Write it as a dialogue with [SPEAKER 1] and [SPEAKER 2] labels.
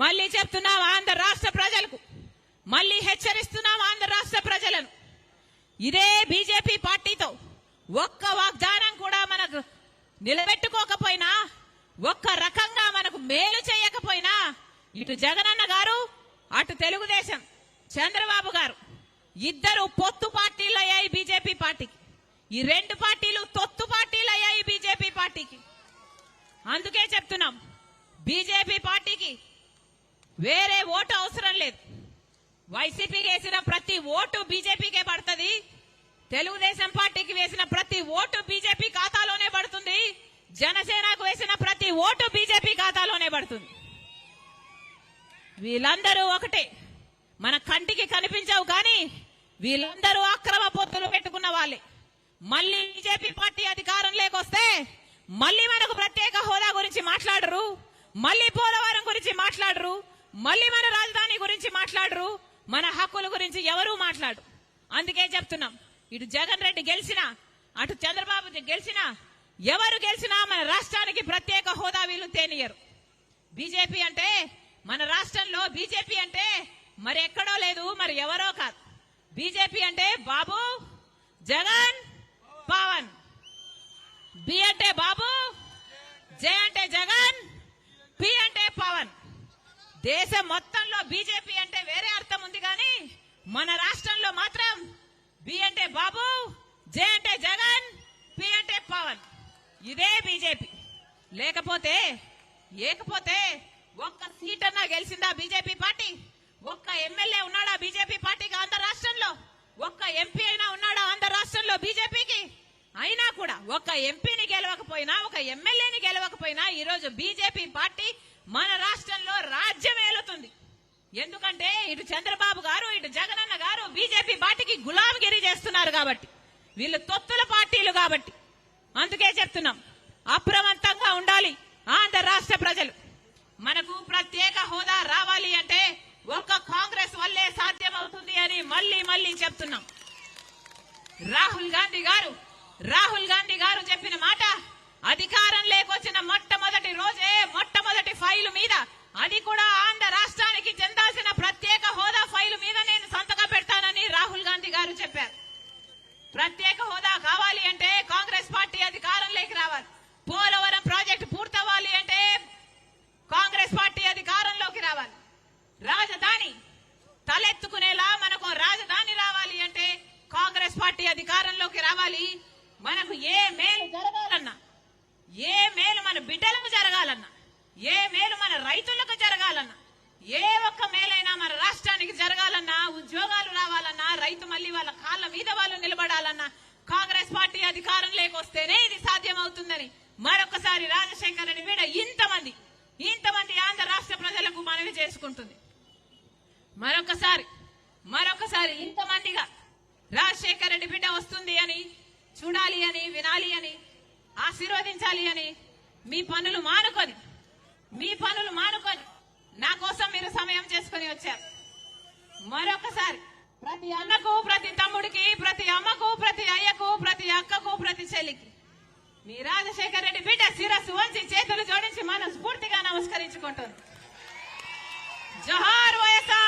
[SPEAKER 1] మళ్ళీ చెప్తున్నాం ఆంధ్ర రాష్ట్ర ప్రజలకు. మళ్ళీ హెచ్చరిస్తున్నాం ఆంధ్ర రాష్ట్ర ప్రజలను. ఇదే బీజేపీ పార్టీతో ఒక్క వాగ్దానం కూడా మనకు నిలబెట్టుకోకపోయినా ఒక్క రకంగా మనకు మేలు చేయకపోయినా ఇటు జగనన్న గారు అటు తెలుగుదేశం చంద్రబాబు గారు ఇద్దరు పొత్తు పార్టీలు అయ్యాయి బీజేపీ పార్టీకి. ఈ రెండు పార్టీలు తొత్తు పార్టీలు అయ్యాయి బీజేపీ పార్టీకి. అందుకే చెప్తున్నాం బీజేపీ పార్టీకి వేరే ఓటు అవసరం లేదు. వైసీపీకి వేసిన ప్రతి ఓటు బీజేపీకే పడుతుంది. తెలుగుదేశం పార్టీకి వేసిన ప్రతి ఓటు బీజేపీ ఖాతాలోనే పడుతుంది. జనసేనకు వేసిన ప్రతి ఓటు బీజేపీ ఖాతాలోనే పడుతుంది. వీళ్ళందరూ ఒకటే. మన కంటికి కనిపించవు కానీ వీళ్ళందరూ అక్రమ పొత్తులు పెట్టుకున్న వాళ్ళే. మళ్ళీ బీజేపీ పార్టీ అధికారం లేకొస్తే మళ్ళీ మనకు ప్రత్యేక హోదా గురించి మాట్లాడరు. మళ్ళీ పోలవరం గురించి మాట్లాడరు. మళ్ళీ మన రాజధాని గురించి మాట్లాడరు మన హక్కుల గురించి ఎవరూ మాట్లాడు అందుకే చెప్తున్నాం ఇటు జగన్ రెడ్డి గెలిచినా అటు చంద్రబాబు గెలిచినా ఎవరు గెలిచినా మన రాష్ట్రానికి ప్రత్యేక హోదా వీళ్ళు తేనియరు బీజేపీ అంటే మన రాష్ట్రంలో బీజేపీ అంటే మరి ఎక్కడో లేదు మరి ఎవరో కాదు. బీజేపీ అంటే బాబు జగన్ పవన్. బి అంటే బాబు జే అంటే జగన్ పి అంటే దేశం మొత్తంలో బీజేపీ అంటే వేరే అర్థం ఉంది కానీ మన రాష్ట్రంలో మాత్రం బి అంటే బాబు జే అంటే జగన్ పి అంటే పవన్. ఇదే బీజేపీ. లేకపోతే ఏకపోతే ఒక్క సీట్ అన్నా గెలిచిందా బీజేపీ పార్టీ? ఒక్క ఎమ్మెల్యే ఉన్నాడా బీజేపీ పార్టీకి ఆంధ్ర రాష్ట్రంలో? ఒక్క ఎంపీ అయినా ఉన్నాడా ఆంధ్ర రాష్ట్రంలో బీజేపీకి? అయినా కూడా ఒక్క ఎంపీని గెలవకపోయినా ఒక ఎమ్మెల్యేని గెలవకపోయినా ఈరోజు బీజేపీ పార్టీ మన రాష్ట్రంలో రాజ్యం ఏలుతుంది. ఎందుకంటే ఇటు చంద్రబాబు గారు ఇటు జగనన్న గారు బీజేపీ పార్టీకి గులాంగిరి చేస్తున్నారు కాబట్టి. వీళ్ళు తొత్తుల పార్టీలు కాబట్టి. అందుకే చెప్తున్నాం అప్రమత్తంగా ఉండాలి ఆంధ్ర రాష్ట్ర ప్రజలు. మనకు ప్రత్యేక హోదా రావాలి అంటే ఒక్క కాంగ్రెస్ వల్లే సాధ్యమవుతుంది అని మళ్ళీ మళ్ళీ చెప్తున్నాం. రాహుల్ గాంధీ గారు రాహుల్ గాంధీ గారు చెప్పిన మాట అధికారం లేకొచ్చిన మొట్టమొదటి రోజే మొట్టమొదటి ఫైలు మీద అది కూడా ఆంధ్ర రాష్ట్రానికి చెందాల్సిన ప్రత్యేక హోదా ఫైలు మీద నేను సంతకం పెడతానని రాహుల్ గాంధీ గారు చెప్పారు ప్రత్యేక హోదా కావాలి అంటే కాంగ్రెస్ పార్టీ అధికారంలోకి రావాలి పోలవరం ప్రాజెక్టు పూర్తవ్వాలి అంటే కాంగ్రెస్ పార్టీ అధికారంలోకి రావాలి రాజధాని ఎత్తుకునేలా మనకు రాజధాని రావాలి అంటే కాంగ్రెస్ పార్టీ అధికారంలోకి రావాలి. మనకు ఏ మేలు జరగాలన్నా ఏ మేలు మన బిడ్డలకు జరగాలన్నా ఏ మేలు మన రైతులకు జరగాలన్నా ఏ ఒక్క మేలైనా మన రాష్ట్రానికి జరగాలన్నా ఉద్యోగాలు రావాలన్నా రైతు మళ్ళీ వాళ్ళ కాళ్ళ మీద వాళ్ళు నిలబడాలన్నా కాంగ్రెస్ పార్టీ అధికారం లేకొస్తేనే ఇది సాధ్యమవుతుందని మరొకసారి రాజశేఖర్ రెడ్డి వీడ ఇంతమంది ఇంతమంది ఆంధ్ర రాష్ట్ర ప్రజలకు మనవి చేసుకుంటుంది. మరొకసారి మరొకసారి ఇంతమందిగా రాజశేఖర రెడ్డి బిడ్డ వస్తుంది అని చూడాలి అని వినాలి అని ఆశీర్వదించాలి అని మీ పనులు మానుకొని మీ పనులు మానుకొని నా కోసం మీరు సమయం చేసుకొని వచ్చారు. మరొకసారి ప్రతి అన్నకు ప్రతి తమ్ముడికి ప్రతి అమ్మకు ప్రతి అయ్యకు ప్రతి అక్కకు ప్రతి చెల్లికి మీ రాజశేఖర రెడ్డి బిడ్డ శిరస్సు వంచి చేతులు జోడించి మనస్ఫూర్తిగా నమస్కరించుకుంటుంది జోహార్ వైఎస్ఆర్